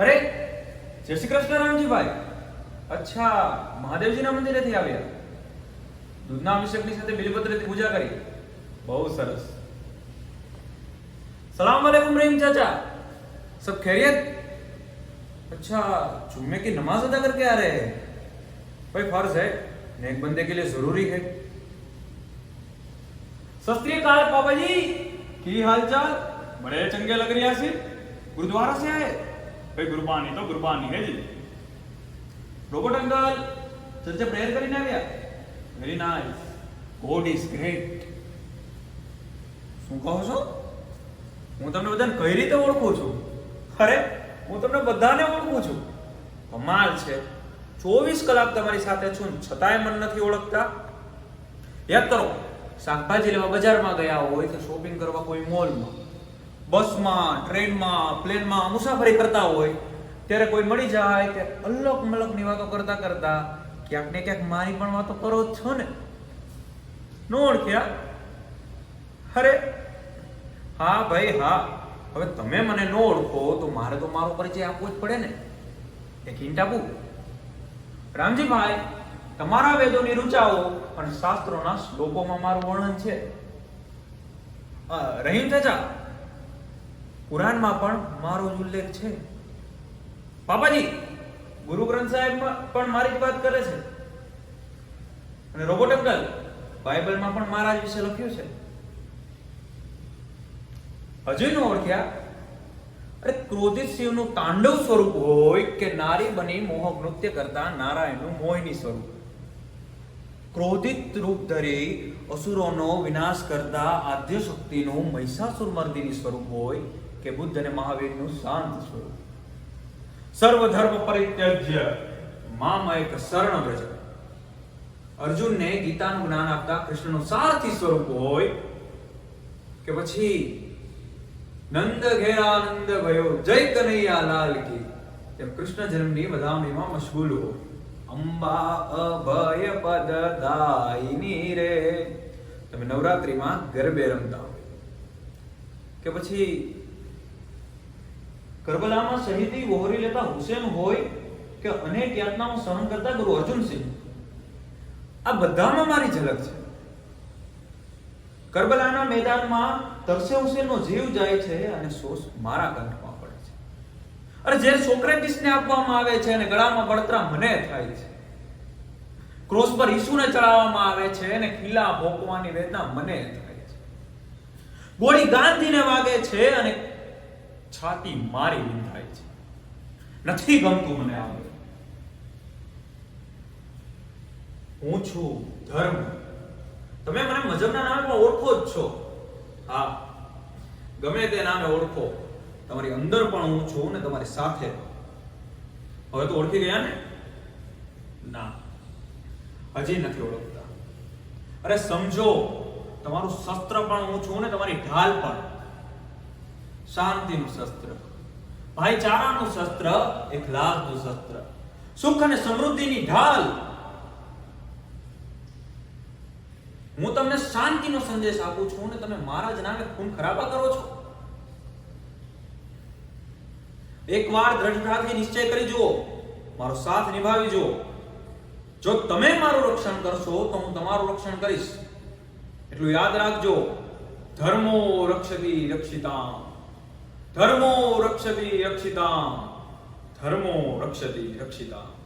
અરે જય શ્રી કૃષ્ણ રામજીભાઈ અચ્છા મહાદેવજીના મંદિરેથી આવ્યા દૂધના અભિષેકની સાથે બિલીપત્રથી પૂજા કરી બહુ સરસ સલામ વાલેકુમ રહીમ ચાચા सब खैरियत अच्छा जुम्मे की नमाज अदा करके आ रहे हैं भाई फर्ज है नेक बंदे के लिए जरूरी है सत श्री अकाल पापा जी की हाल चाल बड़े चंगे लग रहे हैं सिर गुरुद्वारा से आए ભાઈ, ગુરબાની તો ગુરબાની, હે રોબોટ અંકલ ચર્ચે પ્રેયર કરીને આવ્યા. Very nice God is great શું કહો છો? હું તમને બધાને કઈ રીતે ઓળખું છું? અરે, હું તમને બધાને ઓળખું છું. કમાલ છે. ચોવીસ કલાક તમારી સાથે છું છતાંય મન નથી ઓળખતા. યાદ કરો, શાકભાજી લેવા બજારમાં ગયા હોય કે શોપિંગ કરવા કોઈ મોલમાં બસમાં, ટ્રેનમાં, પ્લેનમાં મુસાફરી કરતા હોય, ત્યારે કોઈ મળી જાય કે અલગ મલકની વાતો કરતા કરતા ક્યાંક ને ક્યાંક મારી પણ વાતો કરો છો ને? નો ઓળખ્યા? અરે, હા ભાઈ, હા. હવે તમે મને ન ઓળખો તો મારે તો મારો પરિચય આપવો જ પડે ને. એક હિન્ટ આપું? રામજીભાઈ, તમારા વેદોની રૂચાઓ અને શાસ્ત્રોના શ્લોકોમાં મારું વર્ણન છે. રહીમ ચાચા કુરાનમાં પણ મારો જ ઉલ્લેખ છે. પાપાજી ગુરુ ગ્રંથ સાહેબમાં પણ મારી જ વાત કરે છે. અને રોબોટ અંકલ, બાઇબલમાં પણ મારા જ વિશે લખ્યું છે. હજુ ન ઓળખ્યા. અરે, ક્રોધિત શિવનું તાંડવ સ્વરૂપ હોય કે નારી બની મોહક નૃત્ય કરતા નારાયણનું મોહિની સ્વરૂપ? ક્રોધિત રૂપ ધરી અસુરોનો વિનાશ કરતા આદ્ય શક્તિનું મહિષાસુર મર્દિની સ્વરૂપ હોય કે બુદ્ધ અને મહાવીરનું શાંત સ્વરૂપ. સર્વ ધર્મ પરિત્યજ્ય. મામ એક શરણ વ્રજ. અર્જુનને ગીતાનું જ્ઞાન આપતા કૃષ્ણનું સારથી સ્વરૂપ હોય કે પછી નંદ ઘેરાનંદ ભયો, જય કનૈયા લાલ કી. તેમ કૃષ્ણ જન્મની વધામણીમાં મશગુલ હોય. અંબા અભય પદ દાયિની રે. તમે નવરાત્રીમાં ગરબે રમતા હોય. કે પછી કરબલામાં શહીદી વહોરી લેતા હુસેન હોય કે અનેક યાતનાઓ સહન કરતા ગુરુ અર્જુનસિંહ આ બધામાં મારી ઝલક છે. કરબલાના મેદાનમાં તરસે હુસેનનો જીવ જાય છે અને સોસ મારા કંઠમાં પડે છે. અરે જે સોક્રેટિસને આપવામાં આવે છે અને ગળામાં બળતરા મને થાય છે. ક્રોસ પર ઈસુને ચડાવવામાં આવે છે અને ખીલા ભોકવાની વેદના મને થાય છે. ગોળી ગાંધીને વાગે છે અને છાતી મારી વિંધાય છે. નથી ગમતું મને આ હું છું ધર્મ. તમે મને મજબના નામે પણ ઓળખો જ છો. હા, ગમે તે નામે ઓળખો. તમારી અંદર પણ હું છું ને તમારી સાથે. હવે તો ઓળખી ગયા ને? ના, હજી નથી ઓળખતા. અરે સમજો, તમારું શસ્ત્ર પણ હું છું ને તમારી ઢાલ પણ. શાંતિનું શસ્ત્ર. ભાઈચારાનું શસ્ત્ર એકલાસનું શસ્ત્ર. સુખ અને સમૃદ્ધિની ઢાલ. હું તમને શાંતિનો સંદેશ આપું છું ને તમે મારા જ નામે ખૂન ખરાબા કરો છો. એકવાર દ્રઢતાથી નિશ્ચય કરી જુઓ, મારો સાથ નિભાવી જુઓ. જો તમે મારું રક્ષણ કરશો, તો હું તમારું રક્ષણ કરીશ. એટલું યાદ રાખજો. ધર્મો રક્ષતી રક્ષિતામ. ધર્મો રક્ષતી રક્ષિતામ. ધર્મો રક્ષતી રક્ષિતામ.